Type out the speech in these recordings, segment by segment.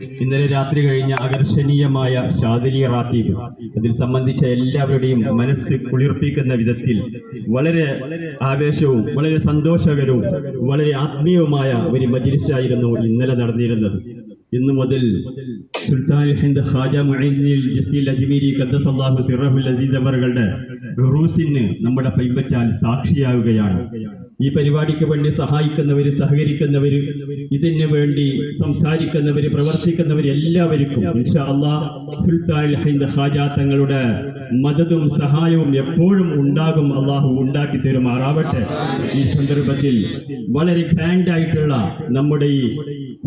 ഇന്നലെ രാത്രി കഴിഞ്ഞ ആകർഷണീയമായ ഷാദിലി റാത്തീബ് അതിൽ സംബന്ധിച്ച എല്ലാവരുടെയും മനസ്സ് കുളിർപ്പിക്കുന്ന വിധത്തിൽ വളരെ ആവേശവും വളരെ സന്തോഷകരവും വളരെ ആത്മീയവുമായ ഒരു മജിലിസായിരുന്നു ഇന്നലെ നടന്നിരുന്നത്. ഇന്നു മുതൽ സുൽത്താൻ ഹിന്ദ് ഖാജ മുഈനുദ്ദീൻ ജസീൽ അജ്മീരി ഖദ്ദസല്ലാഹു സിറഹുൽ അസീസ് അവറുകളുടെ റൂസിന് നമ്മുടെ പൈമ്പച്ചാൽ സാക്ഷിയാവുകയാണ്. ഈ പരിപാടിക്ക് വേണ്ടി സഹായിക്കുന്നവര് സഹകരിക്കുന്നവര് ഇതിന് വേണ്ടി സംസാരിക്കുന്നവര് പ്രവർത്തിക്കുന്നവര് എല്ലാവർക്കും ഹാജാത്തങ്ങളുടെ മദതും സഹായവും എപ്പോഴും ഉണ്ടാകും അള്ളാഹു ഉണ്ടാക്കി തരുമാറാവട്ടെ. ഈ സന്ദർഭത്തിൽ വളരെ ഗ്രാൻഡ് ആയിട്ടുള്ള നമ്മുടെ ഈ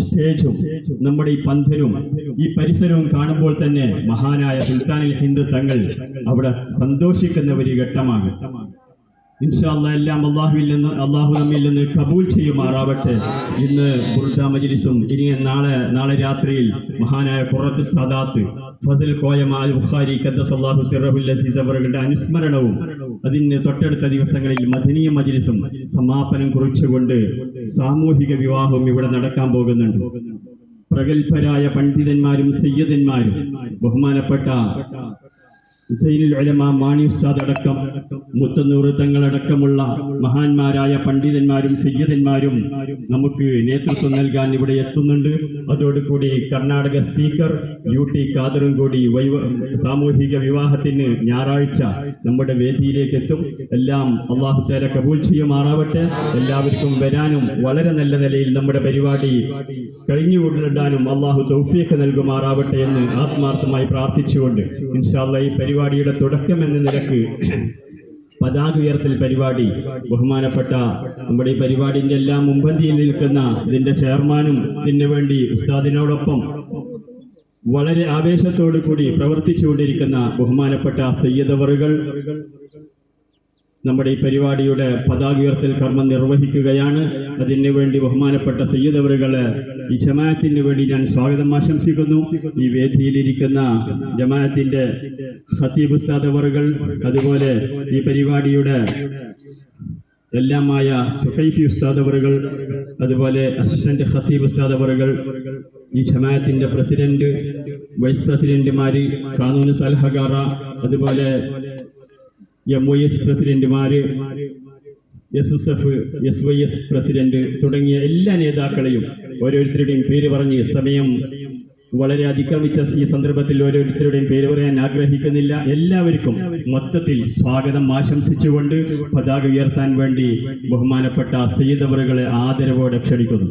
സ്റ്റേജും നമ്മുടെ ഈ പന്തലും ഈ പരിസരവും കാണുമ്പോൾ തന്നെ മഹാനായ സുൽത്താനിൽ ഹിന്ദു തങ്ങൾ അവിടെ സന്തോഷിക്കുന്ന ഒരു ഘട്ടമാണ്. ഇൻഷാല്ല എല്ലാം അള്ളാഹുവിൽ നിന്ന് അള്ളാഹു നമ്മിൽ നിന്ന് കബൂൽ ചെയ്യുമാറാവട്ടെ. ഇന്ന് ബുർദ ഇനി നാളെ നാളെ രാത്രിയിൽ മഹാനായ കുറത്ത് സദാത്ത് ഫസൽ കോയമാൽ ബുഖാരി ഖദ്ദസല്ലാഹു സിറഹുൽ അസീസ് അവരുടെ അനുസ്മരണവും അതിന് തൊട്ടടുത്ത ദിവസങ്ങളിൽ മദനീയ മജ്ലിസും സമാപനം കുറിച്ചുകൊണ്ട് സാമൂഹിക വിവാഹവും ഇവിടെ നടക്കാൻ പോകുന്നുണ്ട്. പ്രഗത്ഭരായ പണ്ഡിതന്മാരും സയ്യദന്മാരും ബഹുമാനപ്പെട്ട ഹുസൈനുൽ ഉലമ മാണി ഉസ്താദ് അടക്കം മുത്തന്നൂർ തങ്ങളടക്കമുള്ള മഹാന്മാരായ പണ്ഡിതന്മാരും സയ്യദന്മാരും നമുക്ക് നേതൃത്വം നൽകാൻ ഇവിടെ എത്തുന്നുണ്ട്. അതോടുകൂടി കർണാടക സ്പീക്കർ യു ടി ഖാദറും കൂടി സാമൂഹിക വിവാഹത്തിന് ഞായറാഴ്ച നമ്മുടെ വേദിയിലേക്ക് എത്തും. എല്ലാം അള്ളാഹു തേല കബൂൽ ചെയ്യുമാറാവട്ടെ. എല്ലാവർക്കും വരാനും വളരെ നല്ല നിലയിൽ നമ്മുടെ പരിപാടി കഴിഞ്ഞുകൊണ്ടിടാനും അള്ളാഹു തൗഫീഖ് നൽകുമാറാവട്ടെ എന്ന് ആത്മാർത്ഥമായി പ്രാർത്ഥിച്ചുകൊണ്ട് ഇൻഷാല്ല ഈ പരിപാടിയുടെ തുടക്കം എന്ന നിലയ്ക്ക് പതാക ഉയർത്തൽ പരിപാടി ബഹുമാനപ്പെട്ട നമ്മുടെ ഈ പരിപാടിന്റെ എല്ലാം മുമ്പന്തിയിൽ നിൽക്കുന്ന ഇതിന്റെ ചെയർമാനും ഇതിനു വേണ്ടി ഉസ്താദിനോടൊപ്പം വളരെ ആവേശത്തോടു കൂടി പ്രവർത്തിച്ചുകൊണ്ടിരിക്കുന്ന ബഹുമാനപ്പെട്ട സയ്യദവറുകൾ നമ്മുടെ ഈ പരിപാടിയുടെ പതാക ഉയർത്തൽ കർമ്മം നിർവഹിക്കുകയാണ്. അതിനു വേണ്ടി ബഹുമാനപ്പെട്ട സയ്യദവറുകളെ ഈ ജമാഅത്തിന് വേണ്ടി ഞാൻ സ്വാഗതം ആശംസിക്കുന്നു. ഈ വേദിയിലിരിക്കുന്ന ജമാഅത്തിന്റെ ഖത്തീബ് ഉസ്താദവറുകൾ അതുപോലെ ഈ പരിപാടിയുടെ എല്ലാമായ സുഹൈഫി ഉസ്താദവറുകൾ അതുപോലെ അസിസ്റ്റന്റ് ഹത്തീബ് ഉസ്താദവറുകൾ ഈ ജമാഅത്തിന്റെ പ്രസിഡന്റ് വൈസ് പ്രസിഡന്റുമാര് കാനൂന് സൽഹഗാറ അതുപോലെ M O S പ്രസിഡന്റുമാര് S S F S Y S president തുടങ്ങിയ എല്ലാ നേതാക്കളെയും ഓരോരുത്തരുടെയും പേര് പറഞ്ഞ് സമയം വളരെ അതിക്രമിച്ച ഈ സന്ദർഭത്തിൽ ഓരോരുത്തരുടെയും പേര് പറയാൻ ആഗ്രഹിക്കുന്നില്ല. എല്ലാവർക്കും മൊത്തത്തിൽ സ്വാഗതം ആശംസിച്ചുകൊണ്ട് പതാക ഉയർത്താൻ വേണ്ടി ബഹുമാനപ്പെട്ട സയ്യിദവറുകളെ ആദരവോടെ ക്ഷണിക്കുന്നു.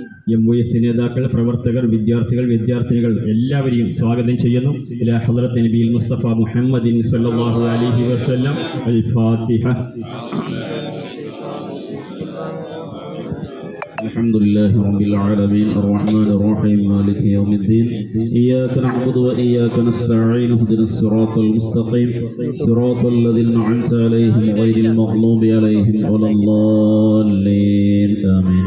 എം വൈ എസ് നേതാക്കൾ പ്രവർത്തകർ വിദ്യാർത്ഥികൾ വിദ്യാർത്ഥിനികൾ എല്ലാവരെയും സ്വാഗതം ചെയ്യുന്നു ഇലാ ഹദ്റത്ത് നബിയിൽ മുസ്തഫ മുഹമ്മദിൻ സല്ലല്ലാഹു അലൈഹി വസല്ലം അൽ ഫാത്തിഹ الحمد لله رب العالمين الرحمن الرحيم مالك يوم الدين إياك نعبد وإياك نستعين اهدنا الصراط المستقيم صراط الذين أنعمت عليهم غير المغضوب عليهم ولا الضالين آمين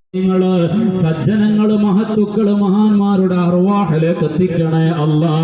നിങ്ങൾ സജ്ജനങ്ങൾ മഹത്തുക്കൾ മഹാന്മാരുടെ അറുവാഹിലേക്ക് എത്തിക്കണേ അല്ലാ